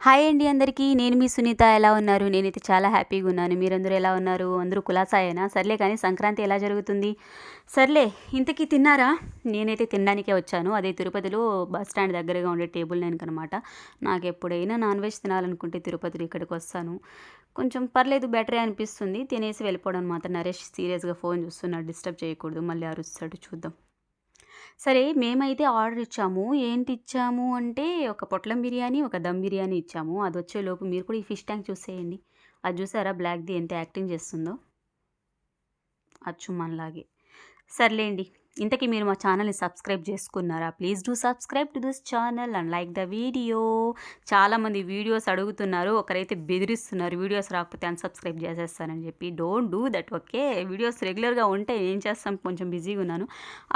Hi అండి అందరికీ. నేను మీ సునీత. ఎలా ఉన్నారు? నేనైతే చాలా హ్యాపీగా ఉన్నాను. మీరందరూ ఎలా ఉన్నారు? అందరూ కులాసాయేనా? సర్లే కానీ సంక్రాంతి ఎలా జరుగుతుంది? సర్లే ఇంతకీ తిన్నారా? నేనైతే తినడానికే వచ్చాను. అదే తిరుపతిలో బస్ స్టాండ్ దగ్గరగా ఉండే టేబుల్ నైన్ అనమాట నాకు ఎప్పుడైనా నాన్ వెజ్ తినాలనుకుంటే తిరుపతిలో ఇక్కడికి వస్తాను. కొంచెం పర్లేదు బెటరే అనిపిస్తుంది. తినేసి వెళ్ళిపోవడం మాత్రం నరేష్ సీరియస్గా ఫోన్ చూస్తున్నాడు. డిస్టర్బ్ చేయకూడదు. మళ్ళీ అరుస్తాడు. చూద్దాం. సరే మేమైతే ఆర్డర్ ఇచ్చాము. ఏంటి ఇచ్చాము అంటే ఒక పొట్లం బిర్యానీ ఒక దమ్ బిర్యానీ ఇచ్చాము. అది వచ్చేలోపు మీరు కూడా ఈ ఫిష్ ట్యాంక్ చూసేయండి. అది చూసారా? బ్లాక్ది ఎంత యాక్టింగ్ చేస్తుందో. అచ్చు మనలాగే. సర్లేండి. ఇంతకీ మీరు మా ఛానల్ని సబ్స్క్రైబ్ చేసుకున్నారా? Please do subscribe to this channel and like the video. చాలామంది వీడియోస్ అడుగుతున్నారు ఒకరైతే బెదిరిస్తున్నారు వీడియోస్ రాకపోతే అన్సబ్స్క్రైబ్ చేసేస్తానని చెప్పి. Don't do that okay? Videos రెగ్యులర్గా ఉంటే ఏం చేస్తాం? కొంచెం బిజీగా ఉన్నాను.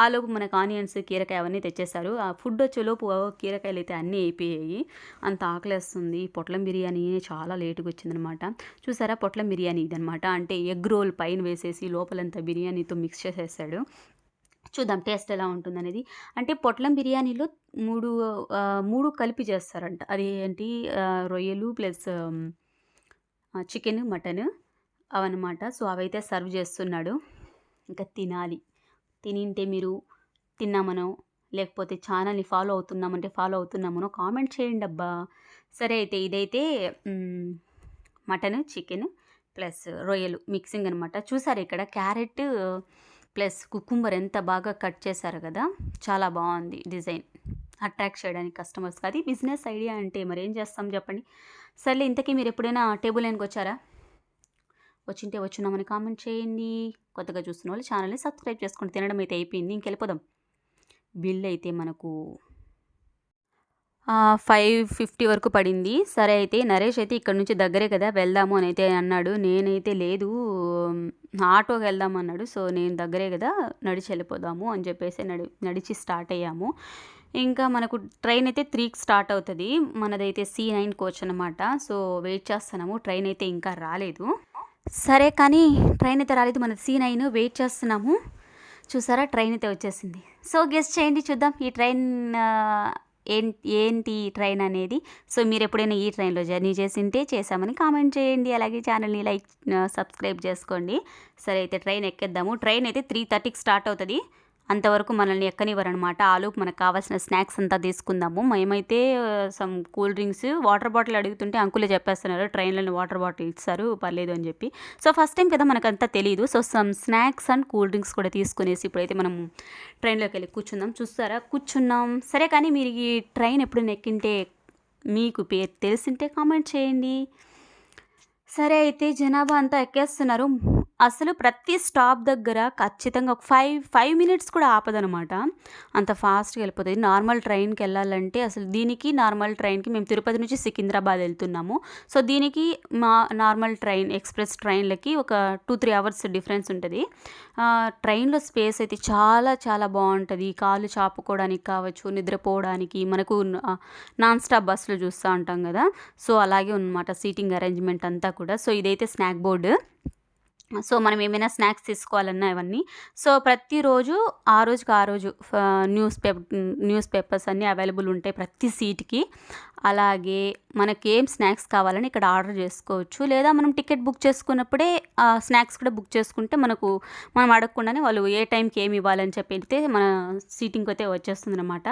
ఆలోపు మనకు ఆనియన్స్ కీరకాయ అవన్నీ తెచ్చేస్తారు ఆ ఫుడ్ వచ్చేలోపు కీరకాయలు అయితే అన్నీ అయిపోయాయి. అంత ఆకలేస్తుంది. పొట్లం బిర్యానీ చాలా లేటుగా వచ్చిందనమాట. చూసారా? పొట్లం బిర్యానీ ఇదనమాట. అంటే ఎగ్ రోల్ పైన వేసేసి లోపలంతా బిర్యానీతో మిక్స్ చేసేసాడు. చూద్దాం టేస్ట్ ఎలా ఉంటుందనేది. అంటే పొట్లం బిర్యానీలో మూడు మూడు కలిపి చేస్తారంట. అది ఏంటి? రొయ్యలు ప్లస్ చికెన్ మటన్ అవన్నమాట. సో అవైతే సర్వ్ చేస్తున్నాడు. ఇంకా తినాలి. తినింటే మీరు తిన్నామనో లేకపోతే ఛానల్ని ఫాలో అవుతున్నామంటే ఫాలో అవుతున్నామనో కామెంట్ చేయండి అబ్బా. సరే అయితే ఇదైతే మటన్ చికెన్ ప్లస్ రొయ్యలు మిక్సింగ్ అనమాట చూసారు ఇక్కడ క్యారెట్ ప్లస్ కుకుంబర్ ఎంత బాగా కట్ చేశారు కదా చాలా బాగుంది డిజైన్. అట్రాక్ట్ చేయడానికి కస్టమర్స్ అది బిజినెస్ ఐడియా అంటే మరి ఏం చేస్తాం చెప్పండి. సర్లే ఇంతకీ మీరు ఎప్పుడైనా టేబుల్ లైన్కి వచ్చారా? వచ్చింటే వచ్చున్నామని కామెంట్ చేయండి. కొత్తగా చూస్తున్న వాళ్ళు ఛానల్ని సబ్స్క్రైబ్ చేసుకుని తినడం అయితే అయిపోయింది. ఇంకెళ్ళిపోదాం. బిల్ అయితే మనకు ఫైవ్ ఫిఫ్టీ వరకు పడింది. సరే అయితే నరేష్ అయితే ఇక్కడ నుంచి దగ్గరే కదా వెళ్దాము అని అయితే అన్నాడు. నేనైతే లేదు ఆటోకి వెళ్దాం అన్నాడు. సో నేను దగ్గరే కదా నడిచి వెళ్ళిపోదాము అని చెప్పేసి నడి నడిచి స్టార్ట్ అయ్యాము. ఇంకా మనకు ట్రైన్ అయితే త్రీకి స్టార్ట్ అవుతుంది. మనదైతే సి నైన్ కోచ్ అనమాట సో వెయిట్ చేస్తున్నాము. ట్రైన్ అయితే ఇంకా రాలేదు. సరే కానీ ట్రైన్ అయితే రాలేదు. మన సి నైన్ వెయిట్ చేస్తున్నాము. చూసారా? ట్రైన్ అయితే వచ్చేసింది. సో గెస్ట్ చేయండి చూద్దాం. ఈ ట్రైన్ ఏంటి ఈ ట్రైన్ అనేది? సో మీరు ఎప్పుడైనా ఈ ట్రైన్లో జర్నీ చేసింటే చేసామని కామెంట్ చేయండి. అలాగే ఛానల్ని లైక్ సబ్స్క్రైబ్ చేసుకోండి. సరే అయితే ట్రైన్ ఎక్కేద్దాము. ట్రైన్ అయితే త్రీ థర్టీకి స్టార్ట్ అవుతుంది. అంతవరకు మనల్ని ఎక్కనివ్వరనమాట ఆలోపు మనకు కావాల్సిన స్నాక్స్ అంతా తీసుకుందాము. మేమైతే some cool drinks water bottle అడుగుతుంటే అంకులే చెప్పేస్తున్నారు. ట్రైన్లోని వాటర్ బాటిల్ ఇస్తారు పర్లేదు అని చెప్పి. సో ఫస్ట్ టైం కదా మనకంతా తెలియదు so some snacks and cool drinks కూడా తీసుకునేసి ఇప్పుడైతే మనం ట్రైన్లోకి వెళ్ళి కూర్చుందాం. చూస్తారా? కూర్చున్నాం. సరే కానీ మీరు ఈ ట్రైన్ ఎప్పుడు ఎక్కింటే మీకు పేరు తెలిసింటే కామెంట్ చేయండి. సరే అయితే జనాభా అంతా ఎక్కేస్తున్నారు. అసలు ప్రతి స్టాప్ దగ్గర ఖచ్చితంగా ఒక ఫైవ్ ఫైవ్ మినిట్స్ కూడా ఆపదనమాట అంత ఫాస్ట్గా వెళ్ళిపోతుంది నార్మల్ ట్రైన్కి వెళ్ళాలంటే అసలు దీనికి నార్మల్ ట్రైన్కి మేము తిరుపతి నుంచి సికింద్రాబాద్ వెళ్తున్నాము. సో దీనికి మా నార్మల్ ట్రైన్ ఎక్స్ప్రెస్ ట్రైన్లకి ఒక టూ త్రీ అవర్స్ డిఫరెన్స్ ఉంటుంది. ట్రైన్లో స్పేస్ అయితే చాలా చాలా బాగుంటుంది. కాళ్ళు చాపుకోవడానికి కావచ్చు నిద్రపోవడానికి మనకు నాన్ స్టాప్ బస్సులో చూస్తూ ఉంటాం కదా. సో అలాగే ఉన్నమాట సీటింగ్ అరేంజ్మెంట్ అంతా కూడా. సో ఇదైతే స్నాక్ బోర్డు. సో మనం ఏమైనా స్నాక్స్ తీసుకోవాలన్నా ఇవన్నీ సో ప్రతిరోజు ఆ రోజుకి ఆ రోజు న్యూస్ పేపర్ న్యూస్ పేపర్స్ అన్నీ అవైలబుల్ ఉంటాయి ప్రతి సీట్కి. అలాగే మనకి ఏం స్నాక్స్ కావాలని ఇక్కడ ఆర్డర్ చేసుకోవచ్చు. లేదా మనం టికెట్ బుక్ చేసుకున్నప్పుడే ఆ స్నాక్స్ కూడా బుక్ చేసుకుంటే మనకు మనం అడగకుండానే వాళ్ళు ఏ టైంకి ఏమి ఇవ్వాలని చెప్పి మన సీటింగ్కి అయితే వచ్చేస్తుంది అనమాట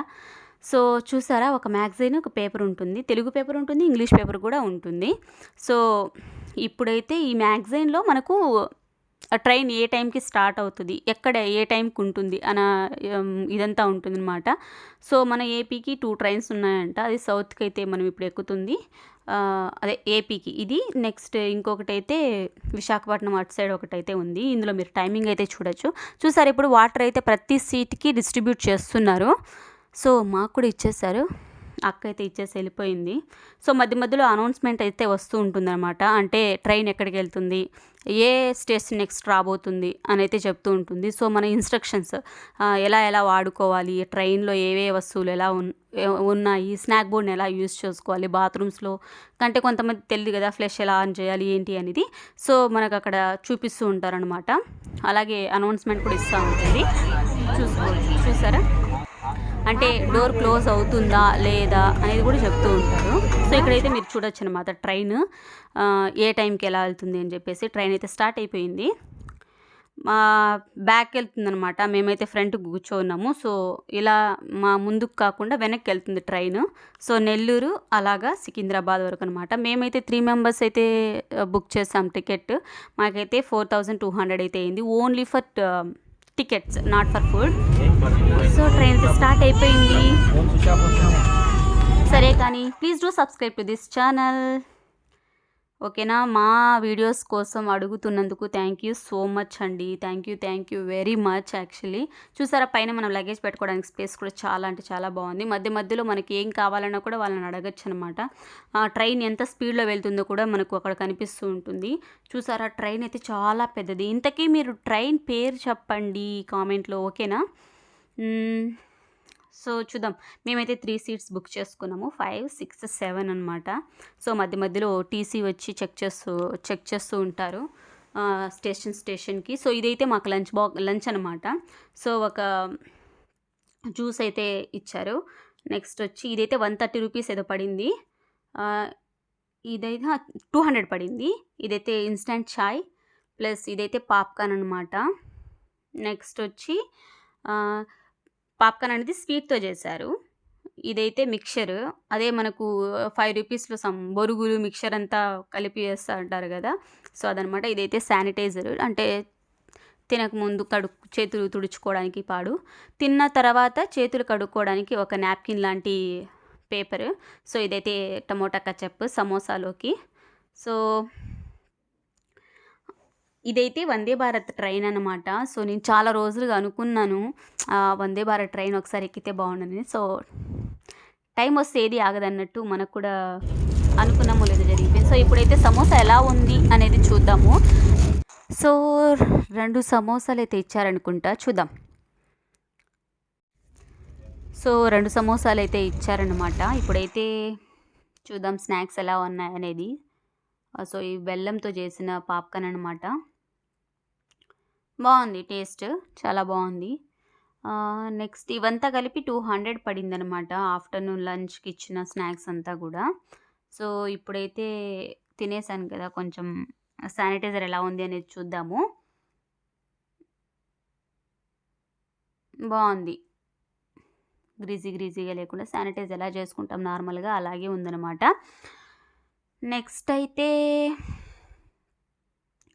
సో చూసారా ఒక మ్యాగజైన్ ఒక పేపర్ ఉంటుంది. తెలుగు పేపర్ ఉంటుంది ఇంగ్లీష్ పేపర్ కూడా ఉంటుంది. సో ఇప్పుడైతే ఈ మ్యాగజైన్లో మనకు ఆ ట్రైన్ ఏ టైంకి స్టార్ట్ అవుతుంది ఎక్కడ ఏ టైంకి ఉంటుంది అన ఇదంతా ఇదంతా ఉంటుందన్నమాట. సో మన ఏపీకి టూ ట్రైన్స్ ఉన్నాయంట. అది సౌత్కి అయితే మనం ఇప్పుడు ఎక్కుతుంది. అదే ఏపీకి. ఇది నెక్స్ట్ ఇంకొకటి అయితే విశాఖపట్నం అటు సైడ్ ఒకటి అయితే ఉంది. ఇందులో మీరు టైమింగ్ అయితే చూడొచ్చు. చూసారు ఇప్పుడు వాటర్ అయితే ప్రతి సీట్కి డిస్ట్రిబ్యూట్ చేస్తున్నారు. సో మాకు కూడా ఇచ్చేసారు అక్క అయితే ఇచ్చేసి వెళ్ళిపోయింది. సో మధ్య మధ్యలో అనౌన్స్మెంట్ అయితే వస్తూ ఉంటుందన్నమాట. అంటే ట్రైన్ ఎక్కడికి వెళ్తుంది? ఏ స్టేషన్ నెక్స్ట్ రాబోతుంది? అని అయితే చెప్తూ ఉంటుంది. సో మన ఇన్స్ట్రక్షన్స్ ఎలా ఎలా వాడుకోవాలి? ట్రైన్లో ఏవే వస్తువులు ఎలా ఉన్ ఉన్నాయి? స్నాక్ బోర్డ్ని ఎలా యూజ్ చేసుకోవాలి? బాత్రూమ్స్లో కంటే కొంతమంది తెలియదు కదా ఫ్లెష్ ఎలా ఆన్ చేయాలి? ఏంటి అనేది. సో మనకు అక్కడ చూపిస్తూ ఉంటారనమాట అలాగే అనౌన్స్మెంట్ కూడా ఇస్తూ ఉంటుంది. చూసుకోవచ్చు చూసారా? అంటే డోర్ క్లోజ్ అవుతుందా లేదా అనేది కూడా చెప్తూ ఉంటారు. సో ఇక్కడైతే మీరు చూడొచ్చు అనమాట ట్రైన్. ఏ టైంకి ఎలా వెళ్తుంది అని చెప్పేసి ట్రైన్ అయితే స్టార్ట్ అయిపోయింది. మా బ్యాక్ వెళ్తుందనమాట మేమైతే ఫ్రంట్ కూర్చోన్నాము. సో ఇలా మా ముందుకు కాకుండా వెనక్కి వెళ్తుంది ట్రైన్. సో నెల్లూరు అలాగా సికింద్రాబాద్ వరకు అనమాట మేమైతే త్రీ మెంబర్స్ అయితే బుక్ చేసాం టికెట్. మాకైతే ఫోర్ థౌజండ్ టూ హండ్రెడ్ అయితే అయింది. Only for tickets not for food so train start అయిపోయింది. సరే కానీ please do subscribe to this channel ఓకేనా? మా వీడియోస్ కోసం అడుగుతున్నందుకు థ్యాంక్ యూ సో మచ్ అండి. Thank you thank you very much actually. చూసారా పైన మనం లగేజ్ పెట్టుకోవడానికి స్పేస్ కూడా చాలా అంటే చాలా బాగుంది. మధ్య మధ్యలో మనకి ఏం కావాలన్నా కూడా వాళ్ళని అడగచ్చు అనమాట ట్రైన్ ఎంత స్పీడ్లో వెళ్తుందో కూడా మనకు అక్కడ కనిపిస్తూ ఉంటుంది. చూసారా ట్రైన్ అయితే చాలా పెద్దది. ఇంతకీ మీరు ట్రైన్ పేరు చెప్పండి కామెంట్లో ఓకేనా? సో చూద్దాం. మేమైతే త్రీ సీట్స్ బుక్ చేసుకున్నాము. ఫైవ్ సిక్స్ సెవెన్ అనమాట సో మధ్య మధ్యలో టీసీ వచ్చి చెక్ చేస్తూ చెక్ చేస్తూ ఉంటారు. స్టేషన్ స్టేషన్కి సో ఇదైతే మాకు లంచ్ బా లంచ్ అనమాట సో ఒక జ్యూస్ అయితే ఇచ్చారు. నెక్స్ట్ వచ్చి ఇదైతే వన్ థర్టీ రూపీస్ ఏదో పడింది. ఇదైతే టూ హండ్రెడ్ పడింది. ఇదైతే ఇన్స్టంట్ చాయ్ ప్లస్ ఇదైతే పాప్కార్న్ అనమాట నెక్స్ట్ వచ్చి పాప్కార్న్ అనేది స్వీట్తో చేశారు. ఇదైతే మిక్చర్. అదే మనకు ఫైవ్ రూపీస్లో సమ్ బొరుగులు మిక్చర్ అంతా కలిపి వేస్తూ అంటారు కదా. సో అదనమాట. ఇదైతే శానిటైజర్. అంటే తినకముందు కడు చేతులు తుడుచుకోవడానికి పాడు. తిన్న తర్వాత చేతులు కడుక్కోవడానికి ఒక నాప్కిన్ లాంటి పేపర్. సో ఇదైతే టమోటా కచప్ సమోసాలోకి. సో ఇదైతే వందే భారత్ ట్రైన్ అనమాట సో నేను చాలా రోజులుగా అనుకున్నాను వందే భారత్ ట్రైన్ ఒకసారి ఎక్కితే బాగుండని. సో టైం వస్తే ఏది ఆగదన్నట్టు మనకు కూడా అనుకున్నామో లేదో జరిగిపోయింది సో ఇప్పుడైతే సమోసా ఎలా ఉంది అనేది చూద్దాము. సో రెండు సమోసాలు అయితే ఇచ్చారనుకుంటా చూద్దాం. సో రెండు సమోసాలు అయితే ఇచ్చారనమాట ఇప్పుడైతే చూద్దాం స్నాక్స్ ఎలా ఉన్నాయనేది. సో ఈ బెల్లంతో చేసిన పాప్కార్న్ అనమాట బాగుంది టేస్ట్. చాలా బాగుంది. నెక్స్ట్ ఇవంతా కలిపి టూ హండ్రెడ్ పడింది అనమాట ఆఫ్టర్నూన్ లంచ్కి ఇచ్చిన స్నాక్స్ అంతా కూడా. సో ఇప్పుడైతే తినేసాను కదా కొంచెం శానిటైజర్ ఎలా ఉంది అనేది చూద్దాము. బాగుంది. గ్రీజీ గ్రీజీగా లేకుండా శానిటైజ్ ఎలా చేసుకుంటాం నార్మల్గా అలాగే ఉందన్నమాట. నెక్స్ట్ అయితే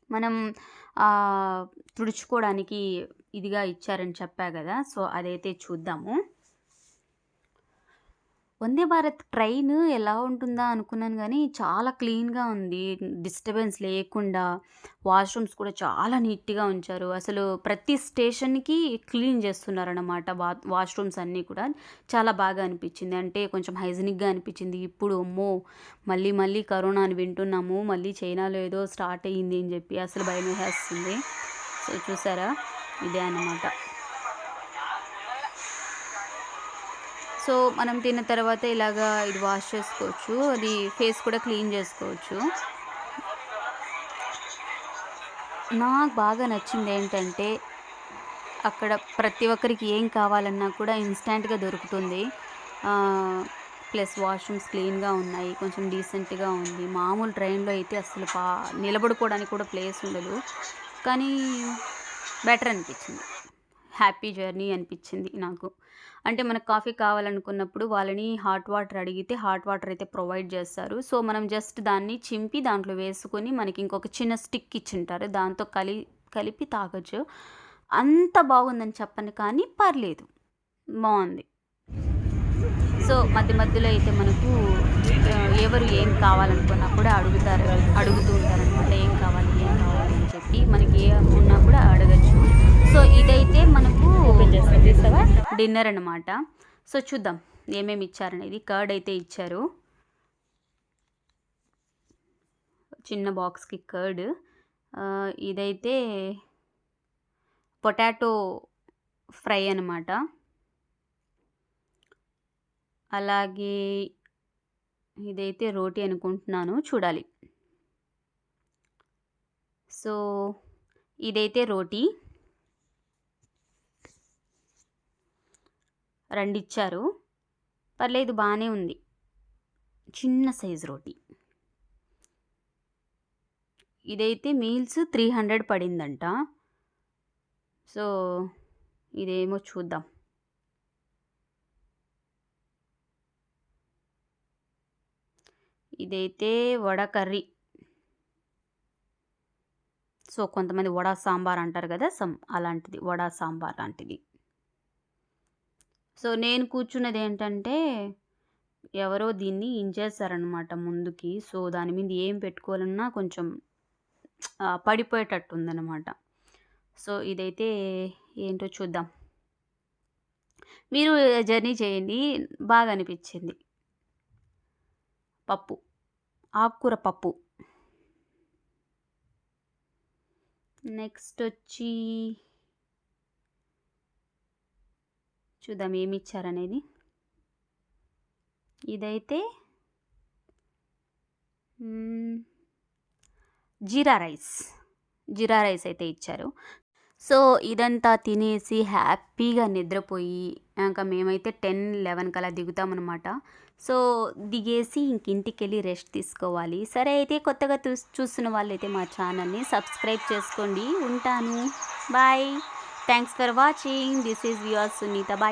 మనం తుడుచుకోవడానికి ఇదిగా ఇచ్చారని చెప్పా కదా సో అదైతే చూద్దాము. వందే భారత్ ట్రైన్ ఎలా ఉంటుందా అనుకున్నాను కానీ చాలా క్లీన్గా ఉంది. డిస్టర్బెన్స్ లేకుండా వాష్రూమ్స్ కూడా చాలా నీట్గా ఉంచారు. అసలు ప్రతి స్టేషన్కి క్లీన్ చేస్తున్నారన్నమాట వా వాష్రూమ్స్ అన్నీ కూడా. చాలా బాగా అనిపించింది. అంటే కొంచెం హైజీనిక్గా అనిపించింది. ఇప్పుడు అమ్మో! మళ్ళీ మళ్ళీ కరోనా అని వింటున్నాము. మళ్ళీ చైనాలో ఏదో స్టార్ట్ అయ్యింది అని చెప్పి అసలు భయం వేస్తుంది సో చూసారా? ఇదే అన్నమాట. సో మనం తిన్న తర్వాత ఇలాగా ఇది వాష్ చేసుకోవచ్చు అది ఫేస్ కూడా క్లీన్ చేసుకోవచ్చు. నాకు బాగా నచ్చింది ఏంటంటే అక్కడ ప్రతి ఒక్కరికి ఏం కావాలన్నా కూడా ఇన్స్టెంట్గా దొరుకుతుంది. ప్లస్ వాష్రూమ్స్ క్లీన్గా ఉన్నాయి కొంచెం డీసెంట్గా ఉంది. మామూలు ట్రైన్లో అయితే అసలు పా నిలబడుకోవడానికి కూడా ప్లేస్ ఉండదు. కానీ బెటర్ అనిపించింది. హ్యాపీ జర్నీ అనిపించింది నాకు. అంటే మనకు కాఫీ కావాలనుకున్నప్పుడు వాళ్ళని హాట్ వాటర్ అడిగితే హాట్ వాటర్ అయితే ప్రొవైడ్ చేస్తారు. సో మనం జస్ట్ దాన్ని చింపి దాంట్లో వేసుకొని మనకి ఇంకొక చిన్న స్టిక్ ఇచ్చింటారు. దాంతో కలి కలిపి తాగొచ్చు. అంత బాగుందని చెప్పను కానీ పర్లేదు. బాగుంది. సో మధ్య మధ్యలో అయితే మనకు ఎవరు ఏం కావాలనుకున్నా కూడా అడుగుతారు అడుగుతూ ఉంటారు అనమాట ఏం కావాలి ఏం కావాలి అని చెప్పి మనకి ఏ ఉన్నా కూడా అడగచ్చు సో ఇదైతే మనకు డిన్నర్ అనమాట సో చూద్దాం ఏమేమి ఇచ్చారనేది కర్డ్ అయితే ఇచ్చారు. చిన్న బాక్స్కి కర్డ్ ఇదైతే పొటాటో ఫ్రై అనమాట అలాగే ఇదైతే రోటీ అనుకుంటున్నాను చూడాలి. సో ఇదైతే రోటీ. రెండు ఇచ్చారు పర్లేదు బాగానే ఉంది. చిన్న సైజు రోటీ. ఇదైతే మీల్స్ త్రీ హండ్రెడ్ పడిందంట. సో ఇదేమో చూద్దాం. ఇదైతే వడ కర్రీ. సో కొంతమంది వడ సాంబార్ అంటారు కదా సమ్ అలాంటిది వడ సాంబార్ లాంటిది. సో నేను కూర్చున్నది ఏంటంటే ఎవరో దీన్ని ఇంజేస్తారనమాట ముందుకి. సో దాని మీద ఏం పెట్టుకోవాలన్నా కొంచెం పడిపోయేటట్టు ఉందన్నమాట సో ఇదైతే ఏంటో చూద్దాం. మీరు జర్నీ చేయండి బాగా అనిపించింది పప్పు. ఆకుకూర పప్పు. నెక్స్ట్ వచ్చి చూద్దాం ఏమి ఇచ్చారనేది ఇదైతే జీరా రైస్. జీరా రైస్ అయితే ఇచ్చారు. సో ఇదంతా తినేసి హ్యాపీగా నిద్రపోయి ఇంకా మేమైతే టెన్ లెవెన్ కలా దిగుతామన్నమాట. సో దిగేసి ఇంక ఇంటికి వెళ్ళి రెస్ట్ తీసుకోవాలి. సరే అయితే కొత్తగా చూ చూస్తున్న వాళ్ళైతే మా ఛానల్ని సబ్స్క్రైబ్ చేసుకోండి. ఉంటాను. Bye. Thanks for watching. This is your Sunita Bye.